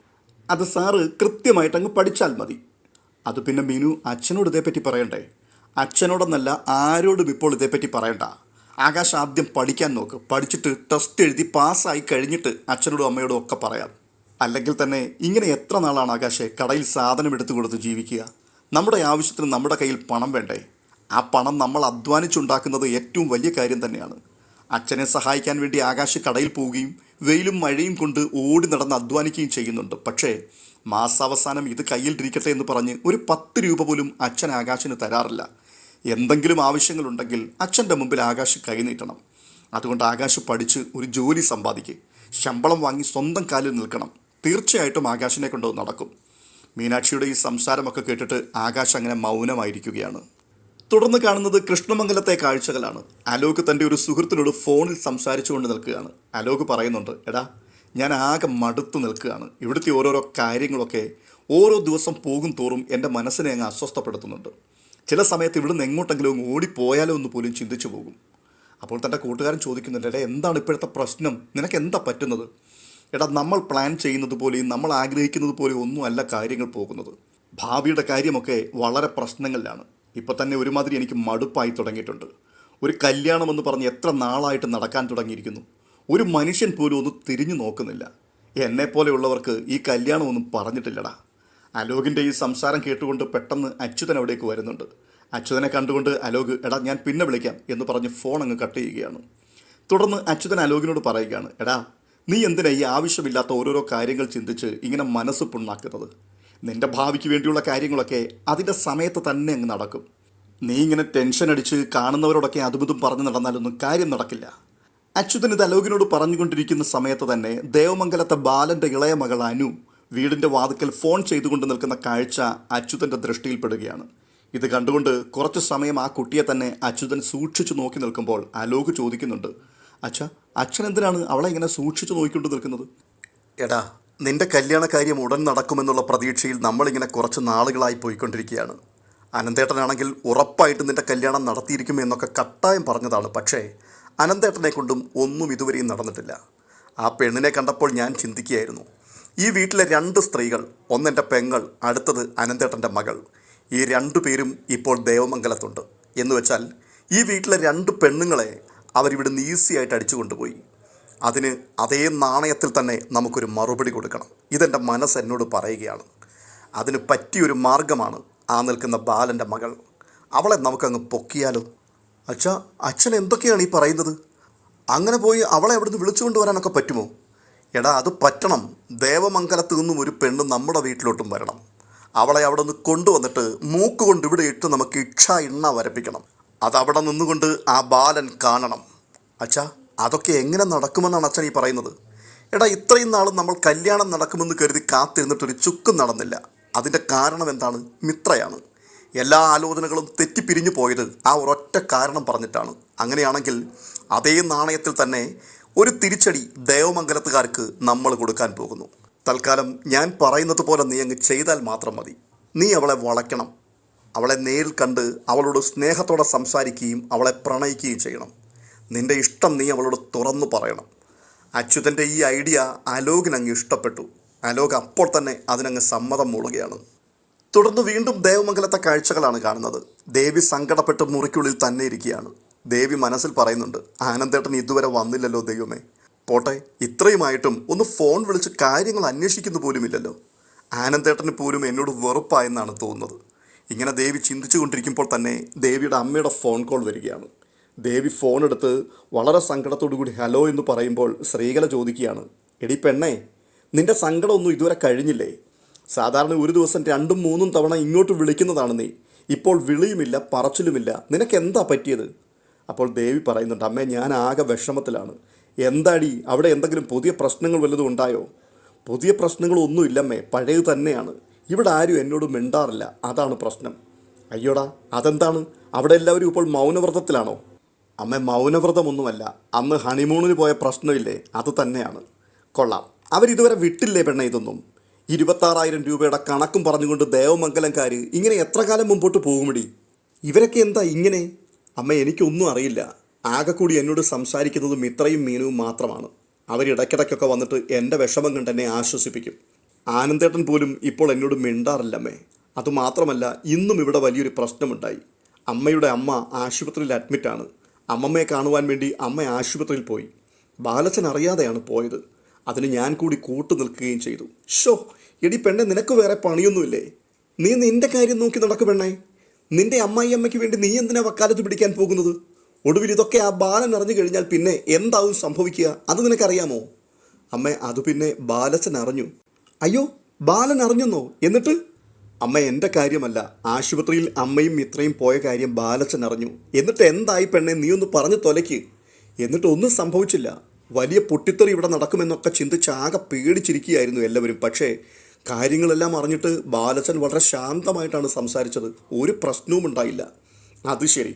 അത് സാറ് കൃത്യമായിട്ട് അങ്ങ് പഠിച്ചാൽ മതി. അത് പിന്നെ മീനു അച്ഛനോട് ഇതേപ്പറ്റി പറയണ്ടേ? അച്ഛനോടൊന്നല്ല ആരോടും ഇപ്പോൾ ഇതേപ്പറ്റി പറയണ്ട. ആകാശ് ആദ്യം പഠിക്കാൻ നോക്ക്. പഠിച്ചിട്ട് ടെസ്റ്റ് എഴുതി പാസ്സായി കഴിഞ്ഞിട്ട് അച്ഛനോടും അമ്മയോടും ഒക്കെ പറയാം. അല്ലെങ്കിൽ തന്നെ ഇങ്ങനെ എത്ര നാളാണ് ആകാശെ കടയിൽ സാധനം എടുത്തു കൊടുത്ത് ജീവിക്കുക? നമ്മുടെ ആവശ്യത്തിന് നമ്മുടെ കയ്യിൽ പണം വേണ്ടേ? ആ പണം നമ്മൾ അധ്വാനിച്ചുണ്ടാക്കുന്നത് ഏറ്റവും വലിയ കാര്യം തന്നെയാണ്. അച്ഛനെ സഹായിക്കാൻ വേണ്ടി ആകാശ് കടയിൽ പോവുകയും വെയിലും മഴയും കൊണ്ട് ഓടി നടന്ന് അധ്വാനിക്കുകയും ചെയ്യുന്നുണ്ട്. പക്ഷേ മാസാവസാനം ഇത് കയ്യിൽ കയ്യിലിരിക്കട്ടെ എന്ന് പറഞ്ഞ് ഒരു പത്ത് രൂപ പോലും അച്ഛൻ ആകാശിന് തരാറില്ല. എന്തെങ്കിലും ആവശ്യങ്ങളുണ്ടെങ്കിൽ അച്ഛന്റെ മുമ്പിൽ ആകാശ് കൈനീട്ടണം അതുകൊണ്ട് ആകാശ് പഠിച്ച് ഒരു ജോലി സമ്പാദിക്കുക ശമ്പളം വാങ്ങി സ്വന്തം കാലിൽ നിൽക്കണം. തീർച്ചയായിട്ടും ആകാശിനെ കൊണ്ട് നടക്കും. മീനാക്ഷിയുടെ ഈ സംസാരമൊക്കെ കേട്ടിട്ട് ആകാശ് അങ്ങനെ മൗനമായിരിക്കുകയാണ്. തുടർന്ന് കാണുന്നത് കൃഷ്ണമംഗലത്തെ കാഴ്ചകളാണ്. അലോക് തന്റെ ഒരു സുഹൃത്തിനോട് ഫോണിൽ സംസാരിച്ചുകൊണ്ട് നിൽക്കുകയാണ്. അലോക് പറയുന്നുണ്ട് എടാ ഞാൻ ആകെ മടുത്ത് നിൽക്കുകയാണ്. ഇവിടുത്തെ ഓരോരോ കാര്യങ്ങളൊക്കെ ഓരോ ദിവസം പോകും തോറും എന്റെ മനസ്സിനെ അങ്ങ് അസ്വസ്ഥപ്പെടുത്തുന്നുണ്ട്. ചില സമയത്ത് ഇവിടുന്ന് എങ്ങോട്ടെങ്കിലും ഓടിപ്പോയാലോ എന്ന് പോലും ചിന്തിച്ചു പോകും. അപ്പോൾ തന്റെ കൂട്ടുകാരൻ ചോദിക്കുന്നുണ്ട് എടേ എന്താണ് ഇപ്പോഴത്തെ പ്രശ്നം? നിനക്ക് എന്താ പറ്റുന്നത്? എടാ നമ്മൾ പ്ലാൻ ചെയ്യുന്നത് പോലെയും നമ്മൾ ആഗ്രഹിക്കുന്നത് പോലെയും ഒന്നും അല്ല കാര്യങ്ങൾ പോകുന്നത്. ഭാവിയുടെ കാര്യമൊക്കെ വളരെ പ്രശ്നങ്ങളിലാണ്. ഇപ്പം തന്നെ ഒരുമാതിരി എനിക്ക് മടുപ്പായി തുടങ്ങിയിട്ടുണ്ട്. ഒരു കല്യാണം എന്ന് പറഞ്ഞ് എത്ര നാളായിട്ട് നടക്കാൻ തുടങ്ങിയിരിക്കുന്നു. ഒരു മനുഷ്യൻ പോലും ഒന്ന് തിരിഞ്ഞു നോക്കുന്നില്ല. എന്നെപ്പോലെയുള്ളവർക്ക് ഈ കല്യാണമൊന്നും പറഞ്ഞിട്ടില്ലടാ. അലോകിന്റെ ഈ സംസാരം കേട്ടുകൊണ്ട് പെട്ടെന്ന് അച്യുതൻ അവിടേക്ക് വരുന്നുണ്ട്. അച്യുതനെ കണ്ടുകൊണ്ട് അലോക് എടാ ഞാൻ പിന്നെ വിളിക്കാം എന്ന് പറഞ്ഞ് ഫോൺ അങ്ങ് കട്ട് ചെയ്യുകയാണ്. തുടർന്ന് അച്യുതൻ അലോകിനോട് പറയുകയാണ് എടാ നീ എന്തിനാ ഈ ആവശ്യമില്ലാത്ത ഓരോരോ കാര്യങ്ങൾ ചിന്തിച്ച് ഇങ്ങനെ മനസ്സ് പുണ്ണാക്കുന്നത്? നിന്റെ ഭാവിക്ക് വേണ്ടിയുള്ള കാര്യങ്ങളൊക്കെ അതിന്റെ സമയത്ത് തന്നെ അങ്ങ് നടക്കും. നീ ഇങ്ങനെ ടെൻഷൻ അടിച്ച് കാണുന്നവരോടൊക്കെ അതുമിതും പറഞ്ഞു നടന്നാലൊന്നും കാര്യം നടക്കില്ല. അച്യുതൻ ഇത് അലോകിനോട് പറഞ്ഞുകൊണ്ടിരിക്കുന്ന സമയത്ത് തന്നെ ദേവമംഗലത്തെ ബാലന്റെ ഇളയ മകൾ അനു വീടിന്റെ വാതിക്കൽ ഫോൺ ചെയ്തുകൊണ്ട് നിൽക്കുന്ന കാഴ്ച അച്യുതന്റെ ദൃഷ്ടിയിൽപ്പെടുകയാണ്. ഇത് കണ്ടുകൊണ്ട് കുറച്ച് സമയം ആ കുട്ടിയെ തന്നെ അച്യുതൻ സൂക്ഷിച്ചു നോക്കി നിൽക്കുമ്പോൾ അലോക് ചോദിക്കുന്നുണ്ട്. അച്ഛ അച്ഛൻ എന്തിനാണ് അവളെ ഇങ്ങനെ സൂക്ഷിച്ചു നോക്കിക്കൊണ്ട് നിൽക്കുന്നത്? എടാ നിന്റെ കല്യാണ കാര്യം ഉടൻ നടക്കുമെന്നുള്ള പ്രതീക്ഷയിൽ നമ്മളിങ്ങനെ കുറച്ച് നാളുകളായി പോയിക്കൊണ്ടിരിക്കുകയാണ്. അനന്തേട്ടനാണെങ്കിൽ ഉറപ്പായിട്ട് നിന്റെ കല്യാണം നടത്തിയിരിക്കും എന്നൊക്കെ കട്ടായം പറഞ്ഞതാണ്. പക്ഷേ അനന്തേട്ടനെ കൊണ്ടും ഒന്നും ഇതുവരെയും നടന്നിട്ടില്ല. ആ പെണ്ണിനെ കണ്ടപ്പോൾ ഞാൻ ചിന്തിക്കുകയായിരുന്നു. ഈ വീട്ടിലെ രണ്ട് സ്ത്രീകൾ ഒന്നെന്റെ പെങ്ങൾ അടുത്തത് അനന്തേട്ടന്റെ മകൾ. ഈ രണ്ടു പേരും ഇപ്പോൾ ദേവമംഗലത്തുണ്ട്. എന്ന് വെച്ചാൽ ഈ വീട്ടിലെ രണ്ട് പെണ്ണുങ്ങളെ അവരിവിടുന്ന് ഈസി ആയിട്ട് അടിച്ചു കൊണ്ടുപോയി. അതിന് അതേ നാണയത്തിൽ തന്നെ നമുക്കൊരു മറുപടി കൊടുക്കണം. ഇതെന്റെ മനസ്സ് എന്നോട് പറയുകയാണ്. അതിന് പറ്റിയൊരു മാർഗമാണ് ആ നിൽക്കുന്ന ബാലന്റെ മകൾ. അവളെ നമുക്കങ്ങ് പൊക്കിയാലോ? അച്ഛ അച്ഛൻ എന്തൊക്കെയാണ് ഈ പറയുന്നത്? അങ്ങനെ പോയി അവളെ അവിടുന്ന് വിളിച്ചുകൊണ്ട് വരാനൊക്കെ പറ്റുമോ? എടാ അത് പറ്റണം. ദേവമംഗലത്ത് നിന്നും ഒരു പെണ്ണ് നമ്മുടെ വീട്ടിലോട്ടും വരണം. അവളെ അവിടെ നിന്ന് കൊണ്ടുവന്നിട്ട് മൂക്ക് കൊണ്ട് ഇവിടെ ഇട്ട് നമുക്ക് ഇക്ഷ ഇണ്ണ വരപ്പിക്കണം. അതവിടെ നിന്നുകൊണ്ട് ആ ബാലൻ കാണണം. അച്ഛാ അതൊക്കെ എങ്ങനെ നടക്കുമെന്നാണ് അച്ഛൻ ഈ പറയുന്നത്? എടാ ഇത്രയും നാളും നമ്മൾ കല്യാണം നടക്കുമെന്ന് കരുതി കാത്തിരുന്നിട്ടൊരു ചുക്കും നടന്നില്ല. അതിന്റെ കാരണം എന്താണ്? മിത്രയാണ്. എല്ലാ ആലോചനകളും തെറ്റിപ്പിരിഞ്ഞു പോയത് ആ ഒരൊറ്റ കാരണം പറഞ്ഞിട്ടാണ്. അങ്ങനെയാണെങ്കിൽ അതേ നാണയത്തിൽ തന്നെ ഒരു തിരിച്ചടി ദേവമംഗലത്തുകാർക്ക് നമ്മൾ കൊടുക്കാൻ പോകുന്നു. തൽക്കാലം ഞാൻ പറയുന്നത് പോലെ നീ അങ്ങ് ചെയ്താൽ മാത്രം മതി. നീ അവളെ വളയ്ക്കണം. അവളെ നേരിൽ കണ്ട് അവളോട് സ്നേഹത്തോടെ സംസാരിക്കുകയും അവളെ പ്രണയിക്കുകയും ചെയ്യണം. നിന്റെ ഇഷ്ടം നീ അവളോട് തുറന്നു പറയണം. അച്യുതന്റെ ഈ ഐഡിയ അലോകിന് അങ്ങ് ഇഷ്ടപ്പെട്ടു. അലോക് അപ്പോൾ തന്നെ അതിനങ്ങ് സമ്മതം മൂളുകയാണ്. തുടർന്ന് വീണ്ടും ദേവമംഗലത്തെ കാഴ്ചകളാണ് കാണുന്നത്. ദേവി സങ്കടപ്പെട്ട് മുറിക്കുള്ളിൽ തന്നെ ഇരിക്കുകയാണ്. ദേവി മനസ്സിൽ പറയുന്നുണ്ട് ആനന്ദേട്ടൻ ഇതുവരെ വന്നില്ലല്ലോ ദൈവമേ. പോട്ടെ ഇത്രയുമായിട്ടും ഒന്ന് ഫോൺ വിളിച്ച് കാര്യങ്ങൾ അന്വേഷിക്കുന്നു പോലുമില്ലല്ലോ. ആനന്ദേട്ടന് പോലും എന്നോട് വെറുപ്പായെന്നാണ് തോന്നുന്നത്. ഇങ്ങനെ ദേവി ചിന്തിച്ചു കൊണ്ടിരിക്കുമ്പോൾ തന്നെ ദേവിയുടെ അമ്മയുടെ ഫോൺ കോൾ വരികയാണ്. ദേവി ഫോൺ എടുത്ത് വളരെ സങ്കടത്തോടു കൂടി ഹലോ എന്ന് പറയുമ്പോൾ ശ്രീകല ചോദിക്കുകയാണ് എടി പെണ്ണേ നിന്റെ സങ്കടമൊന്നും ഇതുവരെ കഴിഞ്ഞില്ലേ? സാധാരണ ഒരു ദിവസം രണ്ടും മൂന്നും തവണ ഇങ്ങോട്ട് വിളിക്കുന്നതാണ് നീ. ഇപ്പോൾ വിളിയുമില്ല പറച്ചിലുമില്ല. നിനക്ക് എന്താ പറ്റിയത്? അപ്പോൾ ദേവി പറയുന്നുണ്ട് അമ്മേ ഞാൻ ആകെ വിഷമത്തിലാണ്. എന്താടി അവിടെ എന്തെങ്കിലും പുതിയ പ്രശ്നങ്ങൾ വല്ലതും ഉണ്ടായോ? പുതിയ പ്രശ്നങ്ങളൊന്നുമില്ലമ്മേ പഴയത് തന്നെയാണ്. ഇവിടെ ആരും എന്നോട് മിണ്ടാറില്ല. അതാണ് പ്രശ്നം. അയ്യോടാ അതെന്താണ്? അവിടെ എല്ലാവരും ഇപ്പോൾ മൗനവ്രതത്തിലാണോ? അമ്മ മൗനവ്രതമൊന്നുമല്ല. അന്ന് ഹണിമൂണിന് പോയ പ്രശ്നമില്ലേ അത് തന്നെയാണ്. കൊള്ളാം. അവരിതുവരെ വിട്ടില്ലേ പെണ്ണ ഇതൊന്നും? ഇരുപത്താറായിരം രൂപയുടെ കണക്കും പറഞ്ഞുകൊണ്ട് ദേവമംഗലംകാർ ഇങ്ങനെ എത്ര കാലം മുമ്പോട്ട് പോകുമടി? ഇവരൊക്കെ എന്താ ഇങ്ങനെ? അമ്മ എനിക്കൊന്നും അറിയില്ല. ആകെ കൂടി എന്നോട് സംസാരിക്കുന്നത് ഇത്രയും മീനുവും മാത്രമാണ്. അവരിടയ്ക്കിടയ്ക്കൊക്കെ വന്നിട്ട് എന്റെ വിഷമം കണ്ട് എന്നെ ആശ്വസിപ്പിക്കും. ആനന്ദേട്ടൻ പോലും ഇപ്പോൾ എന്നോട് മിണ്ടാറില്ലമ്മേ അതുമാത്രമല്ല ഇന്നും ഇവിടെ വലിയൊരു പ്രശ്നമുണ്ടായി. അമ്മയുടെ അമ്മ ആശുപത്രിയിൽ അഡ്മിറ്റാണ്. അമ്മമ്മയെ കാണുവാൻ വേണ്ടി അമ്മ ആശുപത്രിയിൽ പോയി. ബാലച്ചൻ അറിയാതെയാണ് പോയത്. അതിന് ഞാൻ കൂടി കൂട്ടു നിൽക്കുകയും ചെയ്തു. ഷോ എടി പെണ്ണെ നിനക്ക് വേറെ പണിയൊന്നുമില്ലേ? നീ നിന്റെ കാര്യം നോക്കി നടക്കു പെണ്ണേ. നിന്റെ അമ്മായി അമ്മയ്ക്ക് വേണ്ടി നീ എന്തിനാ വക്കാലത്ത് പിടിക്കാൻ പോകുന്നത്? ഒടുവിൽ ഇതൊക്കെ ആ ബാലൻ അറിഞ്ഞു കഴിഞ്ഞാൽ പിന്നെ എന്താവും സംഭവിക്കുക? അത് നിനക്കറിയാമോ? അമ്മ അത് പിന്നെ ബാലച്ചൻ അറിഞ്ഞു. അയ്യോ ബാലൻ അറിഞ്ഞെന്നോ? എന്നിട്ട്? അമ്മ എന്റെ കാര്യമല്ല. ആശുപത്രിയിൽ അമ്മയും ഇത്രയും പോയ കാര്യം ബാലച്ചൻ അറിഞ്ഞു. എന്നിട്ട് എന്തായി പെണ്ണെ നീ ഒന്ന് പറഞ്ഞു തൊലയ്ക്ക്. എന്നിട്ട് ഒന്നും സംഭവിച്ചില്ല. വലിയ പൊട്ടിത്തെറി ഇവിടെ നടക്കുമെന്നൊക്കെ ചിന്തിച്ച് ആകെ പേടിച്ചിരിക്കുകയായിരുന്നു എല്ലാവരും. പക്ഷേ കാര്യങ്ങളെല്ലാം അറിഞ്ഞിട്ട് ബാലച്ചൻ വളരെ ശാന്തമായിട്ടാണ് സംസാരിച്ചത്. ഒരു പ്രശ്നവും ഉണ്ടായില്ല. അത് ശരി.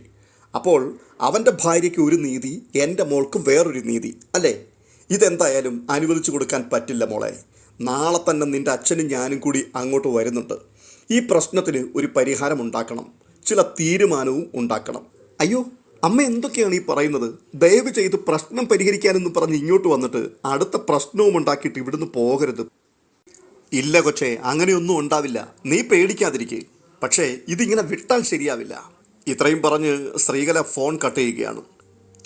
അപ്പോൾ അവന്റെ ഭാര്യയ്ക്ക് ഒരു നീതി എന്റെ മോൾക്ക് വേറൊരു നീതി അല്ലേ? ഇതെന്തായാലും അനുവദിച്ചു കൊടുക്കാൻ പറ്റില്ല മോളെ. നാളെ തന്നെ നിന്റെ അച്ഛനും ഞാനും കൂടി അങ്ങോട്ട് വരുന്നുണ്ട്. ഈ പ്രശ്നത്തിന് ഒരു പരിഹാരം ഉണ്ടാക്കണം. ചില തീരുമാനവും ഉണ്ടാക്കണം. അയ്യോ അമ്മ എന്തൊക്കെയാണ് ഈ പറയുന്നത്? ദയവ് ചെയ്ത് പ്രശ്നം പരിഹരിക്കാനെന്ന് പറഞ്ഞ് ഇങ്ങോട്ട് വന്നിട്ട് അടുത്ത പ്രശ്നവും ഉണ്ടാക്കിയിട്ട് ഇവിടുന്ന് പോകരുത്. ഇല്ല കൊച്ചേ അങ്ങനെയൊന്നും ഉണ്ടാവില്ല. നീ പേടിക്കാതിരിക്കെ. പക്ഷേ ഇതിങ്ങനെ വിട്ടാൽ ശരിയാവില്ല. ഇത്രയും പറഞ്ഞ് ശ്രീകല ഫോൺ കട്ട് ചെയ്യുകയാണ്.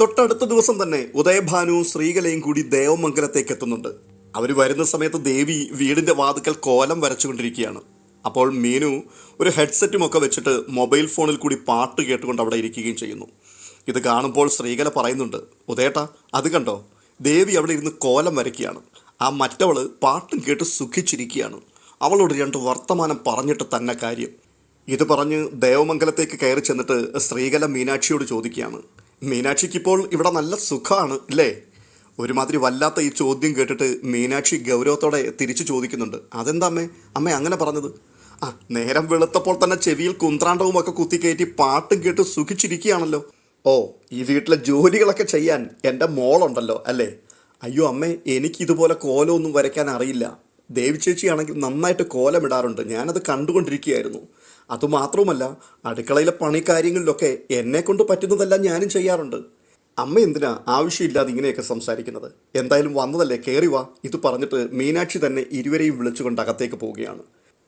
തൊട്ടടുത്ത ദിവസം തന്നെ ഉദയഭാനുവും ശ്രീകലയും കൂടി ദേവമംഗലത്തേക്ക് എത്തുന്നുണ്ട്. അവർ വരുന്ന സമയത്ത് ദേവി വീടിന്റെ വാതുക്കൽ കോലം വരച്ചുകൊണ്ടിരിക്കുകയാണ്. അപ്പോൾ മീനു ഒരു ഹെഡ്സെറ്റും ഒക്കെ വെച്ചിട്ട് മൊബൈൽ ഫോണിൽ കൂടി പാട്ട് കേട്ടുകൊണ്ട് അവിടെ ഇരിക്കുകയും ചെയ്യുന്നു. ഇത് കാണുമ്പോൾ ശ്രീകല പറയുന്നുണ്ട് ഉദയേട്ടാ അത് കണ്ടോ? ദേവി അവിടെ ഇരുന്ന് കോലം വരയ്ക്കുകയാണ്. ആ മറ്റവൾ പാട്ടും കേട്ട് സുഖിച്ചിരിക്കുകയാണ്. അവളോട് രണ്ട് വർത്തമാനം പറഞ്ഞിട്ട് തന്നെ കാര്യം. ഇത് പറഞ്ഞ് ദേവമംഗലത്തേക്ക് കയറി ചെന്നിട്ട് ശ്രീകല മീനാക്ഷിയോട് ചോദിക്കുകയാണ്. മീനാക്ഷിക്ക് ഇപ്പോൾ ഇവിടെ നല്ല സുഖമാണ് അല്ലേ ഒരുമാതിരി വല്ലാത്ത ഈ ചോദ്യം കേട്ടിട്ട് മീനാക്ഷി ഗൗരവത്തോടെ തിരിച്ചു ചോദിക്കുന്നുണ്ട്. അതെന്താ അമ്മേ? അമ്മ അങ്ങനെ പറഞ്ഞത്. ആ നേരം വെളുത്തപ്പോൾ തന്നെ ചെവിയിൽ കുന്ത്രാണ്ടവും ഒക്കെ കുത്തിക്കയറ്റി പാട്ടും കേട്ട് സുഖിച്ചിരിക്കുകയാണല്ലോ. ഓ ഈ വീട്ടിലെ ജോലികളൊക്കെ ചെയ്യാൻ എന്റെ മോളുണ്ടല്ലോ അല്ലേ? അയ്യോ അമ്മേ എനിക്ക് ഇതുപോലെ കോലമൊന്നും വരയ്ക്കാൻ അറിയില്ല. ദേവി ചേച്ചിയാണെങ്കിൽ നന്നായിട്ട് കോലമിടാറുണ്ട്. ഞാനത് കണ്ടുകൊണ്ടിരിക്കുകയായിരുന്നു. അതുമാത്രവുമല്ല അടുക്കളയിലെ പണിക്കാര്യങ്ങളിലൊക്കെ എന്നെ കൊണ്ട് പറ്റുന്നതെല്ലാം ഞാനും ചെയ്യാറുണ്ട്. അമ്മ എന്തിനാ ആവശ്യമില്ലാതെ ഇങ്ങനെയൊക്കെ സംസാരിക്കുന്നത്? എന്തായാലും വന്നതല്ലേ കയറി വാ. ഇത് പറഞ്ഞിട്ട് മീനാക്ഷി തന്നെ ഇരുവരെയും വിളിച്ചുകൊണ്ട് അകത്തേക്ക് പോവുകയാണ്.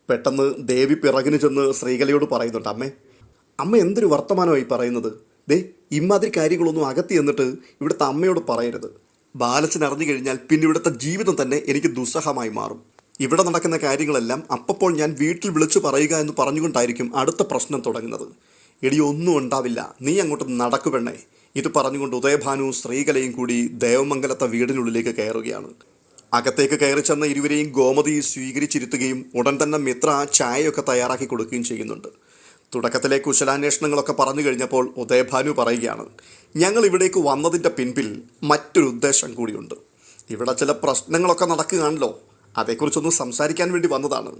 പെട്ടെന്ന് ദേവി പിറകിന് ചെന്ന് ശ്രീകലയോട് പറയുന്നുണ്ട് അമ്മേ അമ്മ എന്തൊരു വർത്തമാനമായി പറയുന്നത്? ദേ ഇമ്മാതിരി കാര്യങ്ങളൊന്നും അകത്തി എന്നിട്ട് ഇവിടുത്തെ അമ്മയോട് പറയരുത്. ബാലച്ചൻ അറിഞ്ഞു കഴിഞ്ഞാൽ പിന്നെ ഇവിടുത്തെ ജീവിതം തന്നെ എനിക്ക് ദുസ്സഹമായി മാറും. ഇവിടെ നടക്കുന്ന കാര്യങ്ങളെല്ലാം അപ്പപ്പോൾ ഞാൻ വീട്ടിൽ വിളിച്ചു പറയുക എന്ന് പറഞ്ഞുകൊണ്ടായിരിക്കും അടുത്ത പ്രശ്നം തുടങ്ങുന്നത്. എടി ഒന്നും ഉണ്ടാവില്ല. നീ അങ്ങോട്ട് നടക്കു പെണ്ണേ. ഇത് പറഞ്ഞുകൊണ്ട് ഉദയഭാനു ശ്രീകലയും കൂടി ദേവമംഗലത്തെ വീടിനുള്ളിലേക്ക് കയറുകയാണ്. അകത്തേക്ക് കയറി ചെന്ന ഇരുവരെയും ഗോമതി സ്വീകരിച്ചിരുത്തുകയും ഉടൻ തന്നെ മിത്ര ചായയൊക്കെ തയ്യാറാക്കി കൊടുക്കുകയും ചെയ്യുന്നുണ്ട്. തുടക്കത്തിലെ കുശലാന്വേഷണങ്ങളൊക്കെ പറഞ്ഞു കഴിഞ്ഞപ്പോൾ ഉദയഭാനു പറയുകയാണ് ഞങ്ങൾ ഇവിടേക്ക് വന്നതിന്റെ പിൻപിൽ മറ്റൊരു ഉദ്ദേശം കൂടിയുണ്ട്. ഇവിടെ ചില പ്രശ്നങ്ങളൊക്കെ നടക്കുകയാണല്ലോ. അതേക്കുറിച്ചൊന്ന് സംസാരിക്കാൻ വേണ്ടി വന്നതാണ്.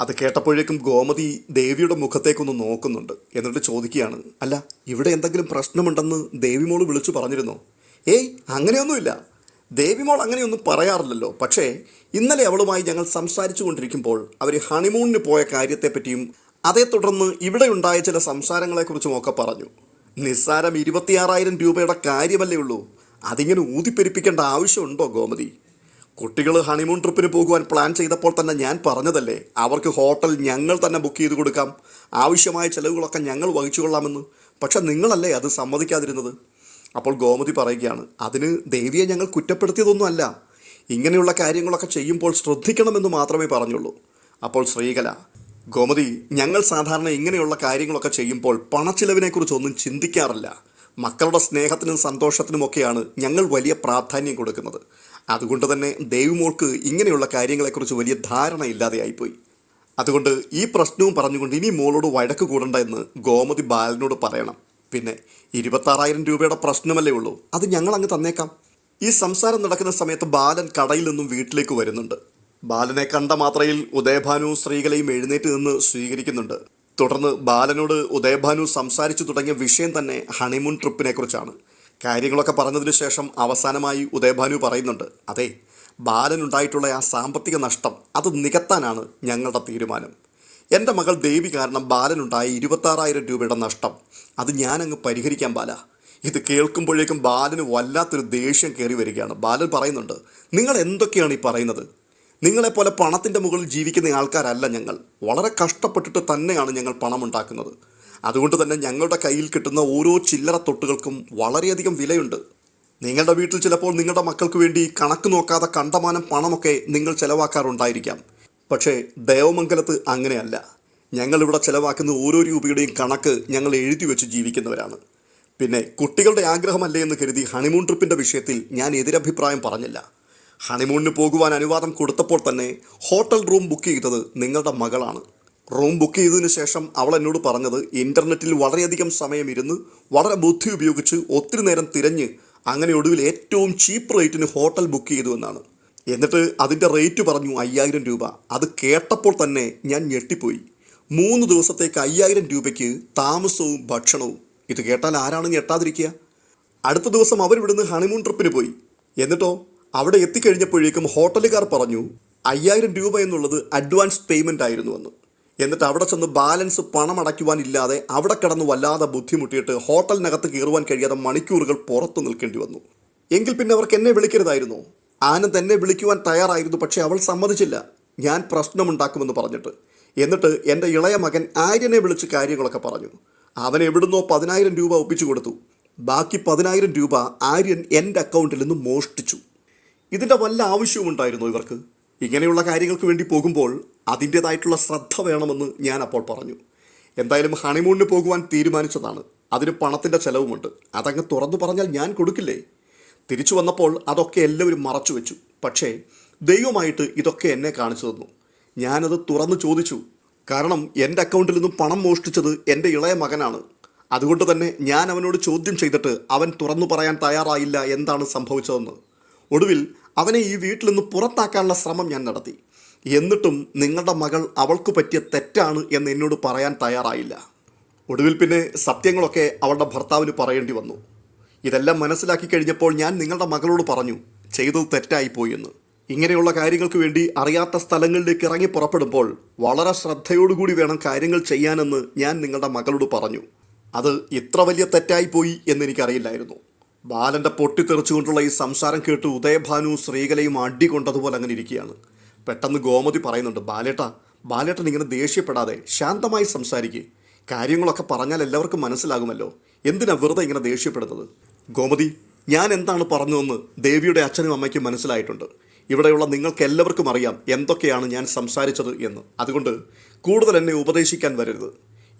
അത് കേട്ടപ്പോഴേക്കും ഗോമതി ദേവിയുടെ മുഖത്തേക്കൊന്ന് നോക്കുന്നുണ്ട് എന്നിട്ട് ചോദിക്കുകയാണ് അല്ല ഇവിടെ എന്തെങ്കിലും പ്രശ്നമുണ്ടെന്ന് ദേവിമോൾ വിളിച്ചു പറഞ്ഞിരുന്നോ? ഏയ് അങ്ങനെയൊന്നുമില്ല. ദേവിമോൾ അങ്ങനെയൊന്നും പറയാറില്ലല്ലോ. പക്ഷേ ഇന്നലെ അവളുമായി ഞങ്ങൾ സംസാരിച്ചു കൊണ്ടിരിക്കുമ്പോൾ അവർ ഹണിമൂണിന് പോയ കാര്യത്തെപ്പറ്റിയും അതേ തുടർന്ന് ഇവിടെ ഉണ്ടായ ചില സംസാരങ്ങളെക്കുറിച്ചും ഒക്കെ പറഞ്ഞു. നിസ്സാരം ഇരുപത്തിയാറായിരം രൂപയുടെ കാര്യമല്ലേ ഉള്ളൂ? അതിങ്ങനെ ഊതിപ്പെരിപ്പിക്കേണ്ട ആവശ്യമുണ്ടോ ഗോമതി? കുട്ടികൾ ഹണിമൂൺ ട്രിപ്പിന് പോകുവാൻ പ്ലാൻ ചെയ്തപ്പോൾ തന്നെ ഞാൻ പറഞ്ഞതല്ലേ അവർക്ക് ഹോട്ടൽ ഞങ്ങൾ തന്നെ ബുക്ക് ചെയ്ത് കൊടുക്കാം. ആവശ്യമായ ചിലവുകളൊക്കെ ഞങ്ങൾ വഹിച്ചു കൊള്ളാമെന്ന്. പക്ഷെ നിങ്ങളല്ലേ അത് സമ്മതിക്കാതിരുന്നത്? അപ്പോൾ ഗോമതി പറയുകയാണ് അതിന് ദേവിയെ ഞങ്ങൾ കുറ്റപ്പെടുത്തിയതൊന്നുമല്ല. ഇങ്ങനെയുള്ള കാര്യങ്ങളൊക്കെ ചെയ്യുമ്പോൾ ശ്രദ്ധിക്കണമെന്ന് മാത്രമേ പറഞ്ഞുള്ളൂ. അപ്പോൾ ശ്രീകല ഗോമതി ഞങ്ങൾ സാധാരണ ഇങ്ങനെയുള്ള കാര്യങ്ങളൊക്കെ ചെയ്യുമ്പോൾ പണച്ചിലവിനെക്കുറിച്ചൊന്നും ചിന്തിക്കാറില്ല. മക്കളുടെ സ്നേഹത്തിനും സന്തോഷത്തിനുമൊക്കെയാണ് ഞങ്ങൾ വലിയ പ്രാധാന്യം കൊടുക്കുന്നത്. അതുകൊണ്ട് തന്നെ ദൈവമോൾക്ക് ഇങ്ങനെയുള്ള കാര്യങ്ങളെക്കുറിച്ച് വലിയ ധാരണ ഇല്ലാതെയായിപ്പോയി. അതുകൊണ്ട് ഈ പ്രശ്നവും പറഞ്ഞുകൊണ്ട് ഇനി മോളോട് വഴക്ക് കൂടണ്ട എന്ന് ഗോമതി ബാലനോട് പറയണം. പിന്നെ ഇരുപത്താറായിരം രൂപയുടെ പ്രശ്നമല്ലേ ഉള്ളൂ. അത് ഞങ്ങൾ അങ്ങ് തന്നേക്കാം. ഈ സംസാരം നടക്കുന്ന സമയത്ത് ബാലൻ കടയിൽ നിന്നും വീട്ടിലേക്ക് വരുന്നുണ്ട്. ബാലനെ കണ്ട മാത്രയിൽ ഉദയഭാനു സ്ത്രീകളെയും എഴുന്നേറ്റ് നിന്ന് സ്വീകരിക്കുന്നുണ്ട്. തുടർന്ന് ബാലനോട് ഉദയഭാനു സംസാരിച്ചു തുടങ്ങിയ വിഷയം തന്നെ ഹണിമൂൺ ട്രിപ്പിനെ കുറിച്ചാണ്. കാര്യങ്ങളൊക്കെ പറഞ്ഞതിന് ശേഷം അവസാനമായി ഉദയഭാനു പറയുന്നുണ്ട് അതെ ബാലനുണ്ടായിട്ടുള്ള ആ സാമ്പത്തിക നഷ്ടം അത് നികത്താനാണ് ഞങ്ങളുടെ തീരുമാനം. എന്റെ മകൾ ദേവി കാരണം ബാലനുണ്ടായ ഇരുപത്താറായിരം രൂപയുടെ നഷ്ടം. അത് ഞാനങ്ങ് പരിഹരിക്കാൻ ബാല. ഇത് കേൾക്കുമ്പോഴേക്കും ബാലന് വല്ലാത്തൊരു ദേഷ്യം കയറി വരികയാണ്. ബാലൻ പറയുന്നുണ്ട് നിങ്ങൾ എന്തൊക്കെയാണ് ഈ പറയുന്നത്? നിങ്ങളെപ്പോലെ പണത്തിന്റെ മുകളിൽ ജീവിക്കുന്ന ആൾക്കാരല്ല ഞങ്ങൾ. വളരെ കഷ്ടപ്പെട്ടിട്ട് തന്നെയാണ് ഞങ്ങൾ പണമുണ്ടാക്കുന്നത്. അതുകൊണ്ട് തന്നെ ഞങ്ങളുടെ കയ്യിൽ കിട്ടുന്ന ഓരോ ചില്ലറ തൊട്ടുകൾക്കും വളരെയധികം വിലയുണ്ട്. നിങ്ങളുടെ വീട്ടിൽ ചിലപ്പോൾ നിങ്ങളുടെ മക്കൾക്ക് വേണ്ടി കണക്ക് നോക്കാതെ കണ്ടമാനം പണമൊക്കെ നിങ്ങൾ ചിലവാക്കാറുണ്ടായിരിക്കാം. പക്ഷേ ദേവമംഗലത്ത് അങ്ങനെയല്ല. ഞങ്ങളിവിടെ ചിലവാക്കുന്ന ഓരോ രൂപയുടെയും കണക്ക് ഞങ്ങൾ എഴുതി വെച്ച് ജീവിക്കുന്നവരാണ്. പിന്നെ കുട്ടികളുടെ ആഗ്രഹമല്ലേ എന്ന് കരുതി ഹണിമൂൺ ട്രിപ്പിന്റെ വിഷയത്തിൽ ഞാൻ എതിരഭിപ്രായം പറഞ്ഞില്ല. ഹണിമൂണിന് പോകുവാൻ അനുവാദം കൊടുത്തപ്പോൾ തന്നെ ഹോട്ടൽ റൂം ബുക്ക് ചെയ്തത് നിങ്ങളുടെ മകളാണ്. റൂം ബുക്ക് ചെയ്തതിന് ശേഷം അവൾ എന്നോട് പറഞ്ഞത് ഇന്റർനെറ്റിൽ വളരെയധികം സമയം ഇരുന്ന് വളരെ ബുദ്ധി ഉപയോഗിച്ച് ഒത്തിരി നേരം തിരഞ്ഞ് അങ്ങനെ ഒടുവിൽ ഏറ്റവും ചീപ്പ് റേറ്റിന് ഹോട്ടൽ ബുക്ക് ചെയ്തു എന്നാണ്. എന്നിട്ട് അതിന്റെ റേറ്റ് പറഞ്ഞു അയ്യായിരം രൂപ. അത് കേട്ടപ്പോൾ തന്നെ ഞാൻ ഞെട്ടിപ്പോയി. മൂന്ന് ദിവസത്തേക്ക് അയ്യായിരം രൂപയ്ക്ക് താമസവും ഭക്ഷണവും. ഇത് കേട്ടാൽ ആരാണ് ഞെട്ടാതിരിക്കുക? അടുത്ത ദിവസം അവരിവിടുന്ന് ഹണിമൂൺ ട്രിപ്പിന് പോയി. എന്നിട്ടോ അവിടെ എത്തിക്കഴിഞ്ഞപ്പോഴേക്കും ഹോട്ടലുകാർ പറഞ്ഞു അയ്യായിരം രൂപ എന്നുള്ളത് അഡ്വാൻസ് പേയ്മെന്റ് ആയിരുന്നു എന്ന് എന്നിട്ട് അവിടെ ചെന്ന് ബാലൻസ് പണം അടയ്ക്കുവാനില്ലാതെ അവിടെ കിടന്ന് വല്ലാതെ ബുദ്ധിമുട്ടിയിട്ട് ഹോട്ടലിനകത്ത് കയറുവാൻ കഴിയാതെ മണിക്കൂറുകൾ പുറത്തു നിൽക്കേണ്ടി വന്നു. എങ്കിൽ പിന്നെ അവർക്ക് എന്നെ വിളിക്കരുതായിരുന്നു. ആനന്ദ് എന്നെ വിളിക്കുവാൻ തയ്യാറായിരുന്നു പക്ഷേ അവൾ സമ്മതിച്ചില്ല. ഞാൻ പ്രശ്നമുണ്ടാക്കുമെന്ന് പറഞ്ഞിട്ട്. എന്നിട്ട് എന്റെ ഇളയ മകൻ ആര്യനെ വിളിച്ച് കാര്യങ്ങളൊക്കെ പറഞ്ഞു. അവൻ എവിടുന്നോ പതിനായിരം രൂപ ഒപ്പിച്ചു കൊടുത്തു. ബാക്കി പതിനായിരം രൂപ ആര്യൻ എന്റെ അക്കൗണ്ടിൽ നിന്ന് മോഷ്ടിച്ചു. ഇതിന്റെ വല്ല ആവശ്യവും ഉണ്ടായിരുന്നു ഇവർക്ക്? ഇങ്ങനെയുള്ള കാര്യങ്ങൾക്ക് വേണ്ടി പോകുമ്പോൾ അതിന്റേതായിട്ടുള്ള ശ്രദ്ധ വേണമെന്ന് ഞാൻ അപ്പോൾ പറഞ്ഞു. എന്തായാലും ഹണിമൂണിന് പോകുവാൻ തീരുമാനിച്ചതാണ്. അതിന് പണത്തിന്റെ ചെലവുമുണ്ട്. അതങ്ങ് തുറന്നു പറഞ്ഞാൽ ഞാൻ കൊടുക്കില്ലേ? തിരിച്ചു വന്നപ്പോൾ അതൊക്കെ എല്ലാവരും മറച്ചു വെച്ചു. പക്ഷേ ദൈവമായിട്ട് ഇതൊക്കെ എന്നെ കാണിച്ചു തന്നു. ഞാനത് തുറന്നു ചോദിച്ചു. കാരണം എന്റെ അക്കൗണ്ടിൽ നിന്നും പണം മോഷ്ടിച്ചത് എന്റെ ഇളയ മകനാണ്. അതുകൊണ്ട് തന്നെ ഞാൻ അവനോട് ചോദ്യം ചെയ്തിട്ട് അവൻ തുറന്നു പറയാൻ തയ്യാറായില്ല എന്താണ് സംഭവിച്ചതെന്ന്. ഒടുവിൽ അവനെ ഈ വീട്ടിൽ നിന്ന് പുറത്താക്കാനുള്ള ശ്രമം ഞാൻ നടത്തി. എന്നിട്ടും നിങ്ങളുടെ മകൾ അവൾക്ക് പറ്റിയ തെറ്റാണ് എന്ന് എന്നോട് പറയാൻ തയ്യാറായില്ല. ഒടുവിൽ പിന്നെ സത്യങ്ങളൊക്കെ അവളുടെ ഭർത്താവിന് പറയേണ്ടി വന്നു. ഇതെല്ലാം മനസ്സിലാക്കി കഴിഞ്ഞപ്പോൾ ഞാൻ നിങ്ങളുടെ മകളോട് പറഞ്ഞു ചെയ്തത് തെറ്റായിപ്പോയി എന്ന്. ഇങ്ങനെയുള്ള കാര്യങ്ങൾക്ക് വേണ്ടി അറിയാത്ത സ്ഥലങ്ങളിലേക്ക് ഇറങ്ങി പുറപ്പെടുമ്പോൾ വളരെ ശ്രദ്ധയോടുകൂടി വേണം കാര്യങ്ങൾ ചെയ്യാനെന്ന് ഞാൻ നിങ്ങളുടെ മകളോട് പറഞ്ഞു. അത് ഇത്ര വലിയ തെറ്റായിപ്പോയി എന്നെനിക്കറിയില്ലായിരുന്നു ബാലന്റെ പൊട്ടിത്തെറിച്ചുകൊണ്ടുള്ള ഈ സംസാരം കേട്ട് ഉദയഭാനു ശ്രീകലയും അടികൊണ്ടതുപോലെ അങ്ങനെ ഇരിക്കുകയാണ്. പെട്ടെന്ന് ഗോമതി പറയുന്നുണ്ട് ബാലേട്ട ബാലേട്ടൻ ഇങ്ങനെ ദേഷ്യപ്പെടാതെ ശാന്തമായി സംസാരിക്കുക കാര്യങ്ങളൊക്കെ പറഞ്ഞാൽ എല്ലാവർക്കും മനസ്സിലാകുമല്ലോ. എന്തിനാ വെറുതെ ഇങ്ങനെ ദേഷ്യപ്പെടുന്നത്? ഗോമതി ഞാൻ എന്താണ് പറഞ്ഞതെന്ന് ദേവിയുടെ അച്ഛനും അമ്മയ്ക്കും മനസ്സിലായിട്ടുണ്ട്. ഇവിടെയുള്ള നിങ്ങൾക്ക് എല്ലാവർക്കും അറിയാം എന്തൊക്കെയാണ് ഞാൻ സംസാരിച്ചത് എന്ന്. അതുകൊണ്ട് കൂടുതൽ എന്നെ ഉപദേശിക്കാൻ വരരുത്.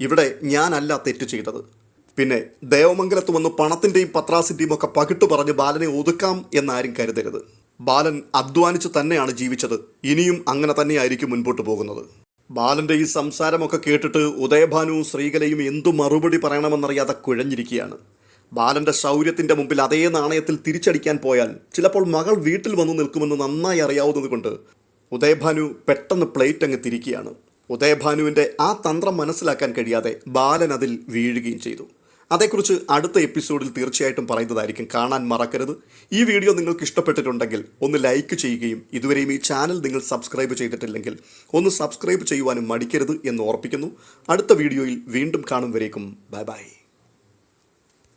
ഇവിടെ ഞാനല്ല തെറ്റ് ചെയ്തത്. പിന്നെ ദേവമംഗലത്ത് വന്ന് പണത്തിന്റെയും പത്രാസിന്റെയും ഒക്കെ പകിട്ട് പറഞ്ഞ് ബാലനെ ഒതുക്കാം എന്നാരും കരുതരുത്. ബാലൻ അധ്വാനിച്ച് തന്നെയാണ് ജീവിച്ചത്. ഇനിയും അങ്ങനെ തന്നെയായിരിക്കും മുൻപോട്ട് പോകുന്നത്. ബാലന്റെ ഈ സംസാരമൊക്കെ കേട്ടിട്ട് ഉദയഭാനുവും ശ്രീകലയും എന്തു മറുപടി പറയണമെന്നറിയാതെ കുഴഞ്ഞിരിക്കുകയാണ്. ബാലന്റെ ശൗര്യത്തിന്റെ മുമ്പിൽ അതേ നാണയത്തിൽ തിരിച്ചടിക്കാൻ പോയാൽ ചിലപ്പോൾ മകൾ വീട്ടിൽ വന്നു നിൽക്കുമെന്ന് നന്നായി അറിയാവുന്നത് കൊണ്ട് ഉദയഭാനു പെട്ടെന്ന് പ്ലേറ്റ് അങ്ങ് തിരിക്കുകയാണ്. ഉദയഭാനുവിന്റെ ആ തന്ത്രം മനസ്സിലാക്കാൻ കഴിയാതെ ബാലൻ അതിൽ വീഴുകയും ചെയ്തു. അതേക്കുറിച്ച് അടുത്ത എപ്പിസോഡിൽ തീർച്ചയായിട്ടും പറയുന്നതായിരിക്കും. കാണാൻ മറക്കരുത്. ഈ വീഡിയോ നിങ്ങൾക്ക് ഇഷ്ടപ്പെട്ടിട്ടുണ്ടെങ്കിൽ ഒന്ന് ലൈക്ക് ചെയ്യുകയും ഇതുവരെയും ഈ ചാനൽ നിങ്ങൾ സബ്സ്ക്രൈബ് ചെയ്തിട്ടില്ലെങ്കിൽ ഒന്ന് സബ്സ്ക്രൈബ് ചെയ്യുവാനും മടിക്കരുത് എന്ന് ഓർപ്പിക്കുന്നു. അടുത്ത വീഡിയോയിൽ വീണ്ടും കാണും വരേക്കും. Bye bye.